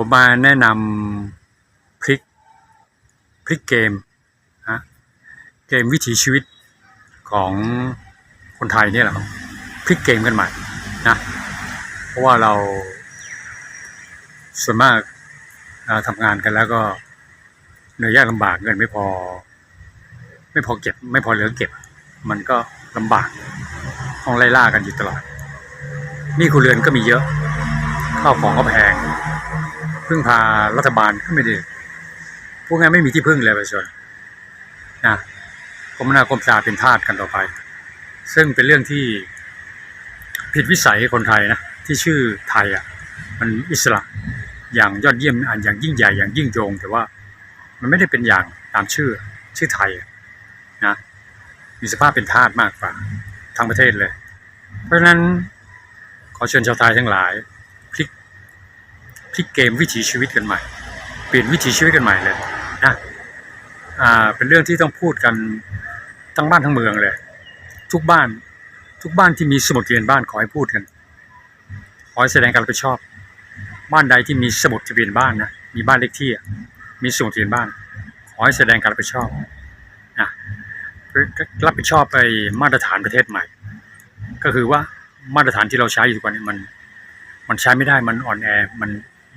ผมมาแนะนำพลิกพลิกเกมนะเกมวิถีชีวิตของคนไทยนี่แหละครับพลิกเกมกันใหม่นะเพราะว่าเราส่วนมากเอ่อทำงานกันแล้วก็เหนื่อยยากลำบากเงินไม่พอ ไม่พอเก็บ ไม่พอเหลือเก็บ มันก็ลำบากต้องไล่ล่ากันอยู่ตลอดนี่ครัวเรือนก็มีเยอะข้าวของก็แพง พึ่งพารัฐบาลก็ไม่ได้พวกงั้นไม่มีที่พึ่งเลยประชาชนนะกรมนาคมตาเป็นทาสกันต่อไป ซึ่งเป็นเรื่องที่ผิดวิสัยคนไทยนะที่ชื่อไทยอะมันอิสระอย่างยอดเยี่ยมอันอย่างยิ่งใหญ่อย่างยิ่งโยง แต่ว่ามันไม่ได้เป็นอย่างตามชื่อชื่อไทยนะมีสภาพเป็นทาสมากกว่าทั้งประเทศเลย เพราะฉะนั้นขอเชิญชาวไทยทั้งหลาย พลิกเกมวิถีชีวิตกันใหม่ เปลี่ยนวิถีชีวิตกันใหม่เลยนะอ่าเป็นเรื่องที่ต้องพูดกันทั้งบ้านทั้งเมืองเลย ทุกบ้านทุกบ้านที่มีสมุดทะเบียนบ้านขอให้พูดกัน ขอให้แสดงการรับผิดชอบ บ้านใดที่มีสมุดทะเบียนบ้านนะมีบ้านเลขที่มีสมุดทะเบียนบ้าน ขอให้แสดงการรับผิดชอบนะรับผิดชอบไปมาตรฐานประเทศใหม่ ก็คือว่ามาตรฐานที่เราใช้อยู่ทุกวันนี้มัน มันใช้ไม่ได้มันอ่อนแอมัน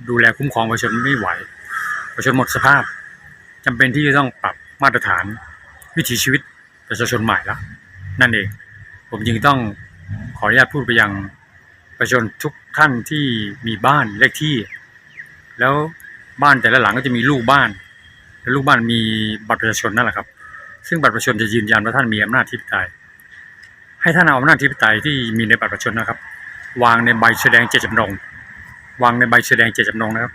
ดูแลคุ้มครองประชาชนไม่ไหว ประชาชนหมดสภาพจำเป็นที่จะต้องปรับมาตรฐาน วิถีชีวิตประชาชนใหม่ละนั่นเอง ผมจึงต้องขออนุญาตพูดไปยังประชาชนทุกท่านที่มีบ้านเลขที่ แล้วบ้านแต่ละหลังก็จะมีลูกบ้าน แล้วลูกบ้านมีบัตรประชาชนนั่นแหละครับ ซึ่งบัตรประชาชนจะยืนยันว่าท่านมีอำนาจที่ปไตยให้ท่านเอาอำนาจที่ปไตยที่มีในบัตรประชาชนนะครับ วางในใบแสดงเจตจำนง วางในใบแสดงเจตจำนงนะครับ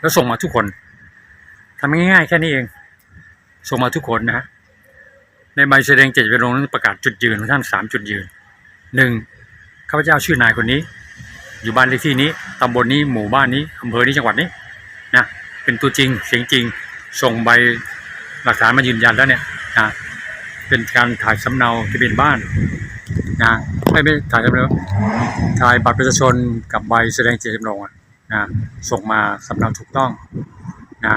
แล้วส่งมาทุกคนทำง่ายๆแค่นี้เอง ส่งมาทุกคนนะฮะในใบแสดงเจตจำนงนั้นประกาศจุดยืนของท่านสามจุดยืนหนึ่งข้าพเจ้าชื่อนายคนนี้ อยู่บ้านเลขที่นี้ตำบลนี้หมู่บ้านนี้อำเภอนี้จังหวัดนี้นะเป็นตัวจริงเสียงจริงส่งใบหลักฐานมายืนยันแล้วเนี่ยนะเป็นการถ่ายสำเนาทะเบียนบ้านนะ ไม่ไม่ถ่ายสำเนาถ่ายบัตรประชาชนกับใบแสดงเจตจำนงอะนะส่งมาสำเนาถูกต้องนะ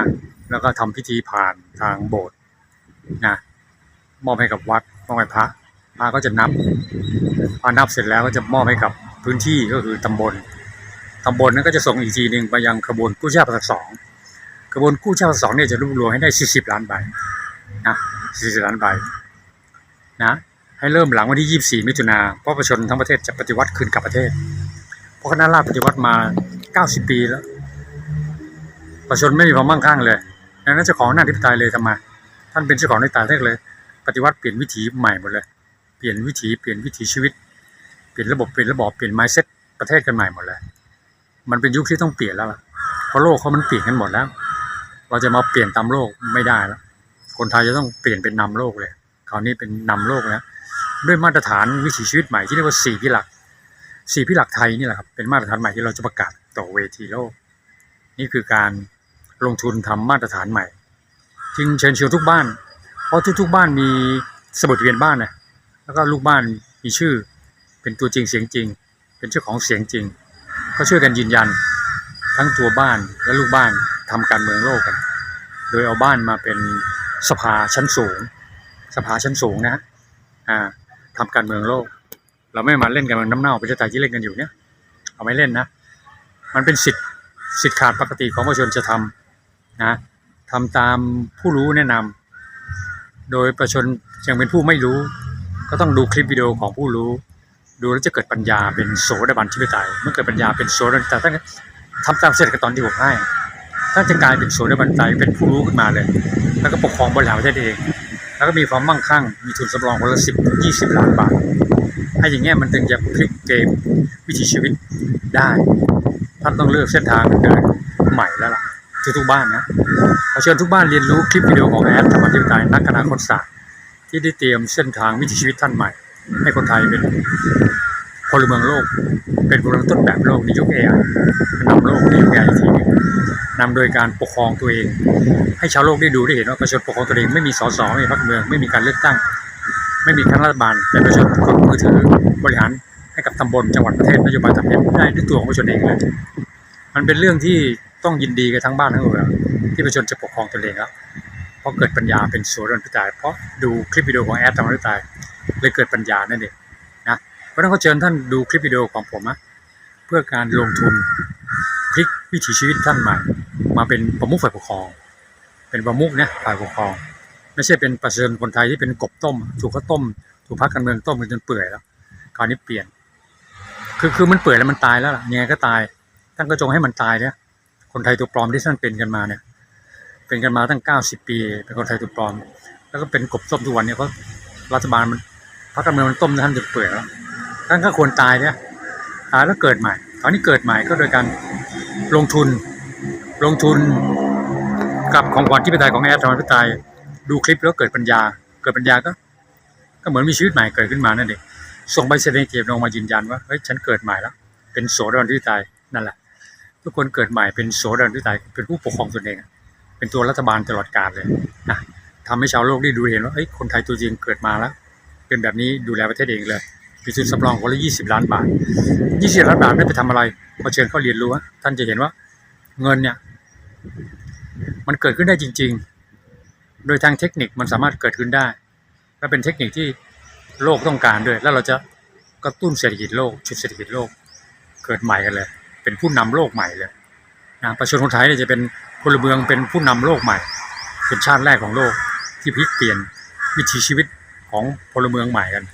แล้วก็ทำพิธีผ่านทางโบสถ์นะมอบให้กับวัดมอบให้พระพระก็จะนับพอนับเสร็จแล้วก็จะมอบให้กับพื้นที่ก็คือตำบลตำบลนั้นก็จะส่งอีกทีหนึ่งไปยังขบวนกู้ชาติภาคสองขบวนกู้ชาติภาคสองเนี่ยจะรวบรวมให้ได้ 40 ล้านใบนะ40 ล้านใบนะ ให้เริ่มหลังวันที่ 24 มิถุนาเพราะประชาชนทั้งประเทศจะปฏิวัติคืนกลับประเทศ เพราะคณะราษฎรปฏิวัติมา 90 ปีแล้ว ประชาชนไม่มีความมั่งคั่งเลยดังนั้นเจ้าของหน้าธิปไตยเลยทำไมท่านเป็นเจ้าของในตาเทศเลย ปฏิวัติเปลี่ยนวิถีใหม่หมดเลย เปลี่ยนวิถีเปลี่ยนวิถีชีวิต เปลี่ยนระบบเปลี่ยนระบอบเปลี่ยน mindset ประเทศกันใหม่หมดเลย มันเป็นยุคที่ต้องเปลี่ยนแล้วเพราะโลกเขามันเปลี่ยนกันหมดแล้ว เราจะมาเปลี่ยนตามโลกไม่ได้แล้ว คนไทยจะต้องเปลี่ยนเป็นนำโลกเลย คราวนี้เป็นนำโลกแล้ว ด้วยมาตรฐานวิถีชีวิตใหม่ที่เรียกว่าสี่พิหลักสี่พิหลักไทยนี่แหละครับเป็นมาตรฐานใหม่ที่เราจะประกาศต่อเวทีโลก นี่คือการลงทุนทำมาตรฐานใหม่ จึงเชิญชวนทุกบ้าน เพราะทุก ๆ บ้านมีสมุดทะเบียนบ้านนะแล้วก็ลูกบ้านมีชื่อเป็นตัวจริงเสียงจริง เป็นเจ้าของเสียงจริง ก็ช่วยกันยืนยันทั้งตัวบ้านและลูกบ้านทำการเมืองโลกกัน โดยเอาบ้านมาเป็นสภาชั้นสูง สภาชั้นสูงนะฮะอ่า ทำการเมืองโลก เราไม่มาเล่นกันมืองน้ำเน่าประชาธิปไตยที่เล่นกันอยู่เนี่ยเอาไม่เล่นนะ มันเป็นสิทธิ์สิทธิ์ขาดปกติของประชาชนจะทำนะทำตามผู้รู้แนะนำโดยประชาชนยังเป็นผู้ไม่รู้ ก็ต้องดูคลิปวิดีโอของผู้รู้ ดูแล้วจะเกิดปัญญาเป็นโสดาบันชิบิไตยเมื่อเกิดปัญญาเป็นโสดาบันแต่ท่านทำตามเสร็จกับตอนที่ผมให้ท่านจะกลายเป็นโสดาบันไตยเป็นผู้รู้ขึ้นมาเลย แล้วก็ปกครองบริหารประเทศเอง แล้วก็มีความมั่งคั่ง มีทุนสำรองคนละสิบยี่สิบล้านบาทให้อย่างเงี้ยมันถึงจะพลิกเกมวิถีชีวิตได้ท่านต้องเลือกเส้นทางเดินใหม่แล้วล่ะทุกบ้านนะขอเชิญทุกบ้านเรียนรู้คลิปวิดีโอของแอดธรรมธิปไตยนักอนาคตศาสตร์ที่ได้เตรียมเส้นทางวิถีชีวิตท่านใหม่ ให้คนไทยเป็นพลเมืองโลก เป็นพลเมืองต้นแบบโลกในยุคเอไอนำโลกในยุคเอไอที นึงนำโดยการปกครองตัวเอง ให้ชาวโลกได้ดูได้เห็นว่าประชาชนปกครองตัวเองไม่มีสสไม่มีพรรคเมืองไม่มีการเลือกตั้ง ไม่มีคณะรัฐบาล แต่ประชาชนกดมือถือบริหารให้กับตำบลจังหวัดประเทศนโยบายทำเองได้ด้วยตัวของประชาชนเองเลยมันเป็นเรื่องที่ต้องยินดีกับทั้งบ้านทั้งเมืองที่ประชาชนจะปกครองตนเองแล้วเพราะเกิดปัญญาเป็นสดนพิตายเพราะดูคลิปวิดีโอของแอดธรรมริตายเลยเกิดปัญญานั่นเองนะเพราะนั้นก็เชิญท่านดูคลิปวิดีโอของผมนะเพื่อการลงทุน พลิกวิถีชีวิตท่านใหม่ มาเป็นประมุขฝ่ายปกครอง เป็นประมุขเนี่ยฝ่ายปกครอง ไม่ใช่เป็นประชาชนคนไทยที่เป็นกบต้ม ถูกเขาต้ม ถูกพักการเมืองต้มจนเปื่อยแล้วคราวนี้เปลี่ยน คือคือมันเปื่อยแล้วมันตายแล้วล่ะยังไงก็ตายท่านก็จงให้มันตายเนี่ยคนไทยตัวปลอมที่ท่านเป็นกันมาเนี่ย เป็นกันมาตั้งเก้าสิบปี เป็นคนไทยตัวปลอม แล้วก็เป็นกบต้มทุกวันเนี่ยเพราะรัฐบาลมันพักการเมืองมันต้มท่านจนเปื่อยแล้วท่านก็ควรตายเนี่ยตายแล้วเกิดใหม่คราวนี้เกิดใหม่ก็โดยการ ลงทุน ลงทุนกับของขวัญที่เป็นไทยของแอดธรรมพิตายดูคลิปแล้วเกิดปัญญา เกิดปัญญาก็ ก็เหมือนมีชีวิตใหม่เกิดขึ้นมานั่นเองส่งใบแสดงเกียรติลงมายืนยันว่าเฮ้ยฉันเกิดใหม่แล้ว เป็นโสดรที่ตายนั่นแหละ ทุกคนเกิดใหม่เป็นโสดรที่ตายเป็นผู้ปกครองตนเอง เป็นตัวรัฐบาลตลอดกาลเลยนะทำให้ชาวโลกได้ดูเห็นว่าเอ้ยคนไทยตัวจริงเกิดมาแล้ว เป็นแบบนี้ดูแลประเทศเองเลย มีทุนสำรองคนละยี่สิบล้านบาทยี่สิบล้านบาทได้ไปทำอะไรพอเชิญเขาเรียนรู้ท่านจะเห็นว่าเงินเนี่ยมันเกิดขึ้นได้จริง ๆ โดยทางเทคนิคมันสามารถเกิดขึ้นได้ และเป็นเทคนิคที่โลกต้องการด้วย แล้วเราจะกระตุ้นเศรษฐกิจโลกชุดเศรษฐกิจโลกเกิดใหม่กันเลย เป็นผู้นำโลกใหม่เลยนะประชาชนคนไทยเนี่ยจะเป็นพลเมืองเป็นผู้นำโลกใหม่ เป็นชาติแรกของโลกที่พลิกเปลี่ยนวิถีชีวิตของพลเมืองใหม่กัน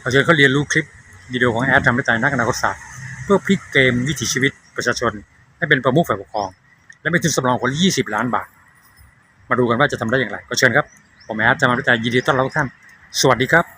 เราเชิญเขาเรียนรู้คลิปวิดีโอของแอดทำให้ตายนักอนาคตศาสตร์เพื่อพลิกเกมวิถีชีวิตประชาชน ให้เป็นประมุขฝ่ายปกครอง และมีทุนสำรองคนละ20 ล้านบาท มาดูกันว่าจะทำได้อย่างไร ก็เชิญครับ ผมแอดจะมาพิจารยินดีต้อนรับทุกท่าน สวัสดีครับ